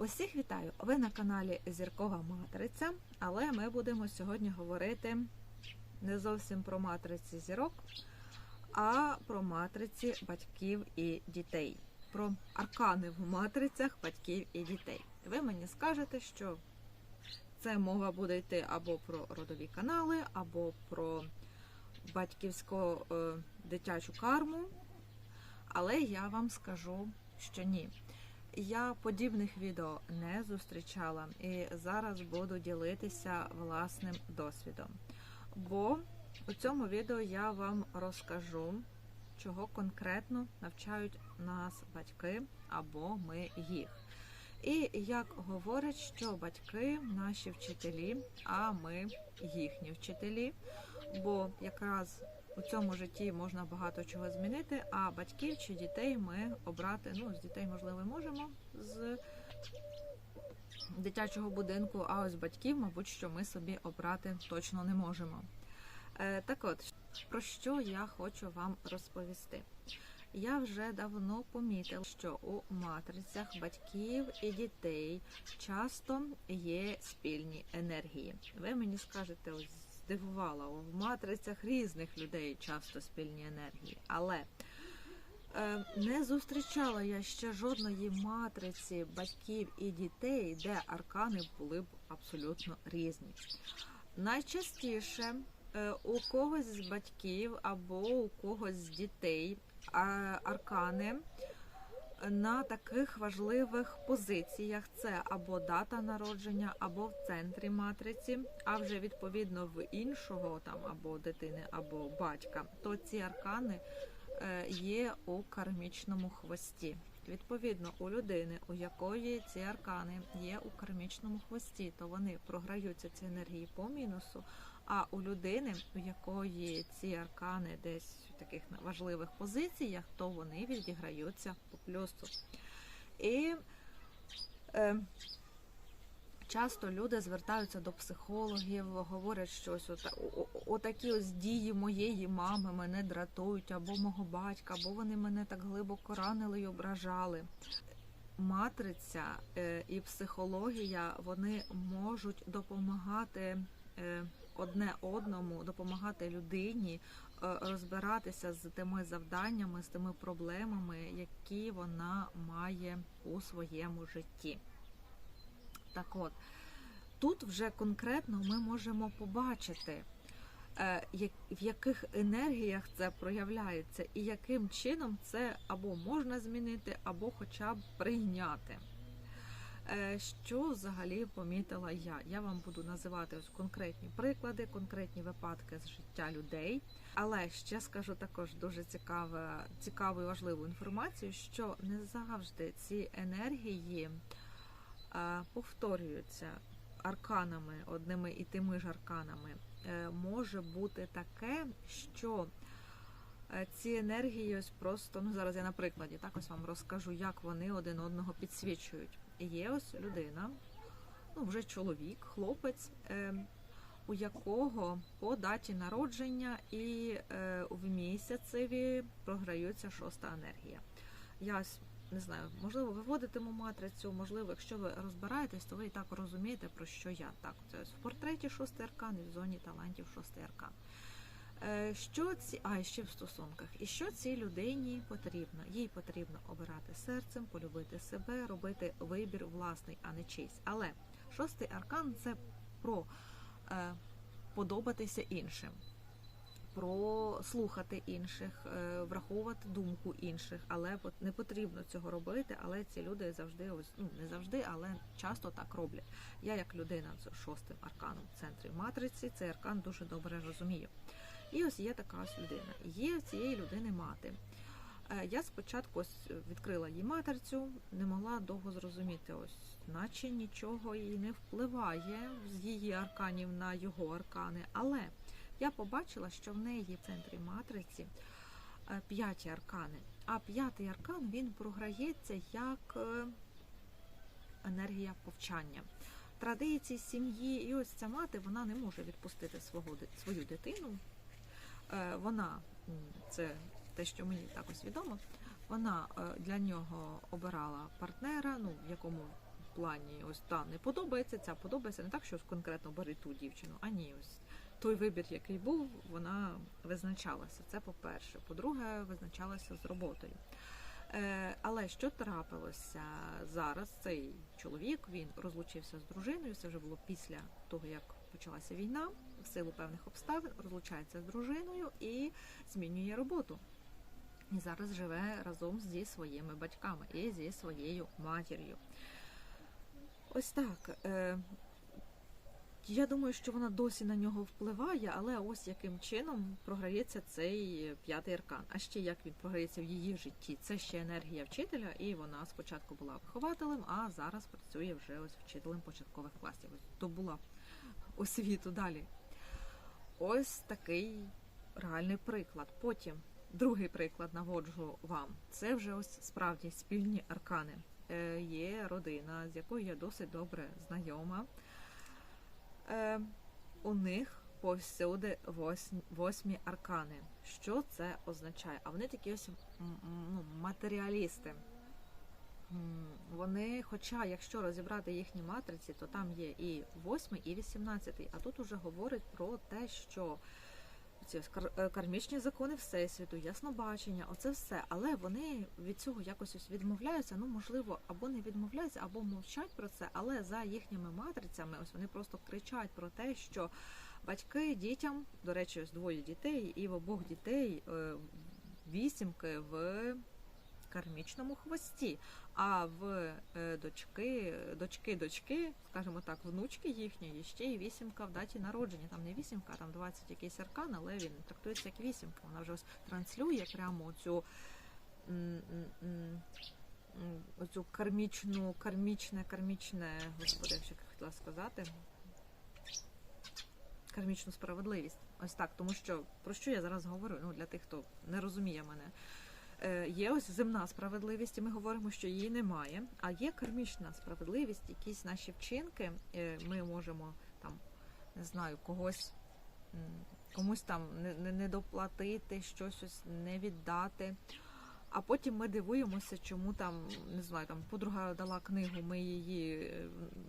Усіх вітаю! Ви на каналі Зіркова Матриця, але ми будемо сьогодні говорити не зовсім про матриці зірок, а про матриці батьків і дітей, про аркани в матрицях батьків і дітей. Ви мені скажете, що це мова буде йти або про родові канали, або про батьківсько е, дитячу карму, але я вам скажу, що ні. Я подібних відео не зустрічала і зараз буду ділитися власним досвідом. Бо у цьому відео я вам розкажу, чого конкретно навчають нас батьки або ми їх. І як говорять, що батьки наші вчителі, а ми їхні вчителі. Бо якраз у цьому житті можна багато чого змінити, а батьків чи дітей ми обрати, ну, з дітей, можливо, можемо з дитячого будинку, а ось батьків, мабуть, що ми собі обрати точно не можемо. Е, так от, про що я хочу вам розповісти. Я вже давно помітила, що у матрицях батьків і дітей часто є спільні енергії. Ви мені скажете, ось здивувала, в матрицях різних людей часто спільні енергії, але е, не зустрічала я ще жодної матриці батьків і дітей, де аркани були б абсолютно різні. Найчастіше е, у когось з батьків або у когось з дітей аркани на таких важливих позиціях це або дата народження, або в центрі матриці, а вже відповідно в іншого там або дитини, або батька, то ці аркани е, є у кармічному хвості. Відповідно, у людини, у якої ці аркани є у кармічному хвості, то вони програються ці енергії по мінусу. А у людини, у якої ці аркани десь в таких важливих позиціях, то вони відіграються по плюсу. І е, часто люди звертаються до психологів, говорять щось, ота, отакі ось дії моєї мами мене дратують, або мого батька, або вони мене так глибоко ранили і ображали. Матриця е, і психологія вони можуть допомагати. Е, одне одному, допомагати людині е, розбиратися з тими завданнями, з тими проблемами, які вона має у своєму житті. Так от, тут вже конкретно ми можемо побачити, е, в яких енергіях це проявляється, і яким чином це або можна змінити, або хоча б прийняти. Е, що взагалі помітила я? Я вам буду називати ось конкретні приклади, конкретні випадки з життя людей. Але ще скажу також дуже цікаве, цікаву і важливу інформацію, що не завжди ці енергії повторюються арканами, одними і тими ж арканами. Е, може бути таке, що ці енергії ось просто, ну зараз я на прикладі так ось вам розкажу, як вони один одного підсвічують є ось людина, ну вже чоловік, хлопець, е, у якого по даті народження і е, в місяцеві програються шоста енергія. Я не знаю, можливо, виводитиму матрицю, можливо, якщо ви розбираєтесь, то ви і так розумієте, про що я. Так, це в портреті шостий аркан і в зоні талантів шостий аркан. Е, що ці, а ще в стосунках, і що цій людині потрібно? Їй потрібно обирати серцем, полюбити себе, робити вибір власний, а не чийсь. Але шостий аркан це про е, подобатися іншим, про слухати інших, е, враховувати думку інших, але не потрібно цього робити. Але ці люди завжди ось ну не завжди, але часто так роблять. Я, як людина з шостим арканом в центрі матриці, цей аркан дуже добре розумію. І ось є така ось людина. Є цієї людини мати. Е, я спочатку ось відкрила їй матерцю, не могла довго зрозуміти, ось, наче нічого їй не впливає з її арканів на його аркани. Але я побачила, що в неї в центрі матриці е, п'яті аркани. А п'ятий аркан він програється як е, енергія повчання. Традиції сім'ї, і ось ця мати вона не може відпустити свого свою дитину. Е, вона, це те, що мені також відомо, вона для нього обирала партнера, ну в якому плані, ось та не подобається, ця подобається. Не так, що конкретно бери ту дівчину, а ні, ось той вибір, який був, вона визначалася. Це по-перше. По-друге, визначалася з роботою. Е, але що трапилося зараз? Цей чоловік він розлучився з дружиною. Це вже було після того, як почалася війна, в силу певних обставин розлучається з дружиною і змінює роботу. І зараз живе разом зі своїми батьками і зі своєю матір'ю. Ось так. Я думаю, що вона досі на нього впливає, але ось яким чином програється цей п'ятий аркан. А ще як він програється в її житті. Це ще енергія вчителя, і вона спочатку була вихователем, а зараз працює вже ось вчителем початкових класів. Ось здобула освіту далі. Ось такий реальний приклад. Потім другий приклад наводжу вам. Це вже ось справді спільні аркани. Е, є родина, з якою я досить добре знайома. Е, у них повсюди восьмі, восьмі аркани. Що це означає? А вони такі ось ну, матеріалісти. Вони, хоча, якщо розібрати їхні матриці, то там є і восьмий, і вісімнадцятий. А тут уже говорить про те, що ці е, кармічні закони всесвіту, яснобачення, оце все. Але вони від цього якось ось відмовляються. Ну, можливо, або не відмовляються, або мовчать про це. Але за їхніми матрицями, ось вони просто кричать про те, що батьки дітям, до речі, ось двоє дітей, і в обох дітей е, вісімки в кармічному хвості. А в е, дочки, дочки, дочки, скажімо так, внучки їхньої ще й вісімка в даті народження. Там не вісімка, там 20 якийсь аркан, але він трактується як вісімка. Вона вже ось транслює прямо цю оцю кармічну, кармічне, кармічне, господи, як ще хотіла сказати. Кармічну справедливість. Ось так, тому що про що я зараз говорю? Ну для тих, хто не розуміє мене. Е, Є ось земна справедливість, і ми говоримо, що її немає. А є кармічна справедливість, якісь наші вчинки. е, Ми можемо там, не знаю, когось комусь там не, доплатити, щось ось не віддати. А потім ми дивуємося, чому там не знаю, там подруга дала книгу, ми її е,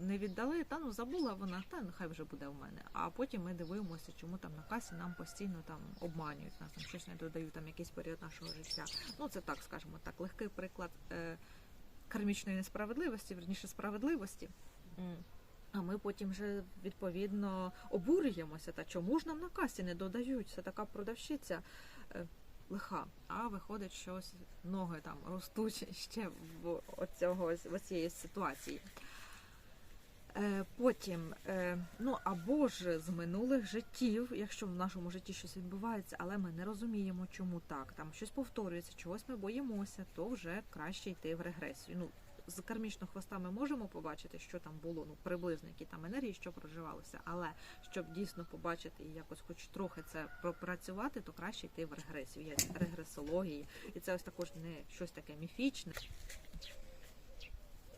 не віддали. Та ну забула вона, та нехай вже буде в мене. А потім ми дивуємося, чому там на касі нам постійно там обманюють, нас там щось не додають, там якийсь період нашого життя. Ну це так, скажімо так, легкий приклад е, кармічної несправедливості, верніше справедливості. А ми потім вже відповідно обурюємося. Та чому ж нам на касі не додають? Це така продавщиця е, лиха. А виходить, що ось ноги там ростуть ще в оцього в оцієї ситуації. Е, Потім, е, ну або ж з минулих життів, якщо в нашому житті щось відбувається, але ми не розуміємо, чому так, там щось повторюється, чогось ми боїмося, то вже краще йти в регресію. Ну, з кармічного хвоста ми можемо побачити, що там було, ну приблизно які там енергії, що проживалося, але щоб дійсно побачити і якось хоч трохи це пропрацювати, то краще йти в регресію. Є регресології, і це ось також не щось таке міфічне.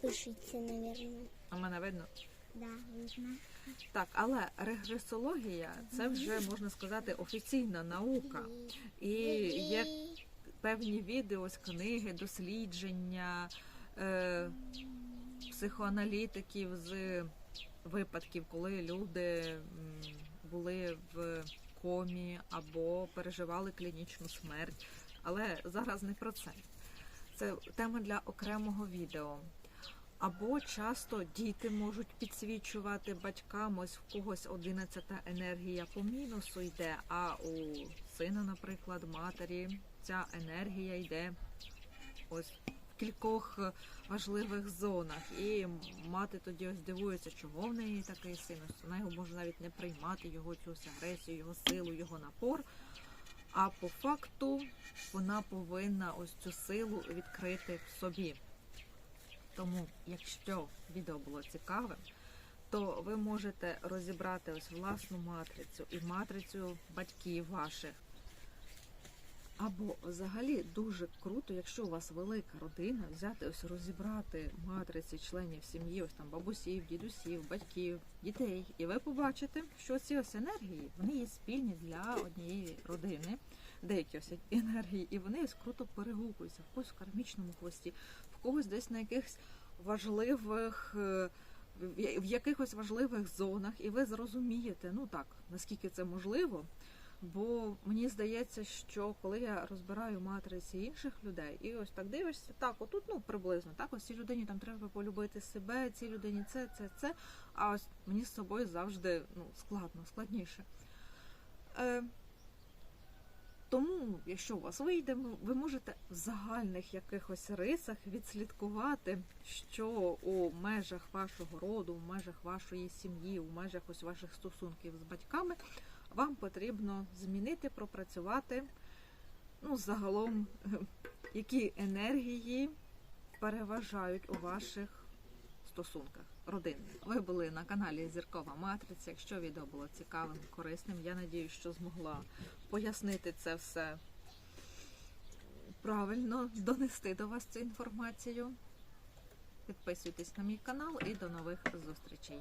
Пишите, наверное. А мене видно. Да, видно. Так, але регресологія це вже можна сказати офіційна наука, і є певні відео, книги, дослідження е, психоаналітиків з випадків, коли люди були в комі або переживали клінічну смерть. Але зараз не про це. Це тема для окремого відео. Або часто діти можуть підсвічувати батькам, ось в когось одинадцята енергія по мінусу йде, а у сина, наприклад, матері, ця енергія йде ось кількох важливих зонах. І мати тоді ось дивується, чого в неї такий син. Вона його може навіть не приймати, його цю агресію, його силу, його напор. А по факту вона повинна ось цю силу відкрити в собі. Тому, якщо відео було цікавим, то ви можете розібрати ось власну матрицю і матрицю батьків ваших. Або взагалі дуже круто, якщо у вас велика родина, взяти ось розібрати матриці членів сім'ї, ось там бабусів, дідусів, батьків, дітей, і ви побачите, що ці ось енергії вони є спільні для однієї родини, деякі ось енергії, і вони ось круто перегукуються в когось в кармічному хвості, в когось десь на якихось важливих. е, в якихось важливих зонах, і ви зрозумієте, ну так, наскільки це можливо. Бо мені здається, що коли я розбираю матриці інших людей, і ось так дивишся, так, отут ну приблизно, так, ось цій людині там треба полюбити себе, цій людині це, це, це. А ось мені з собою завжди ну, складно, складніше. Е, тому, якщо у вас вийде, ви можете в загальних якихось рисах відслідкувати, що у межах вашого роду, в межах вашої сім'ї, у межах ось ваших стосунків з батьками вам потрібно змінити, пропрацювати. Ну, загалом, які енергії переважають у ваших стосунках родинних. Ви були на каналі Зіркова Матриця. Якщо відео було цікавим, корисним, я надію, що змогла пояснити це все правильно, донести до вас цю інформацію. Підписуйтесь на мій канал і до нових зустрічей.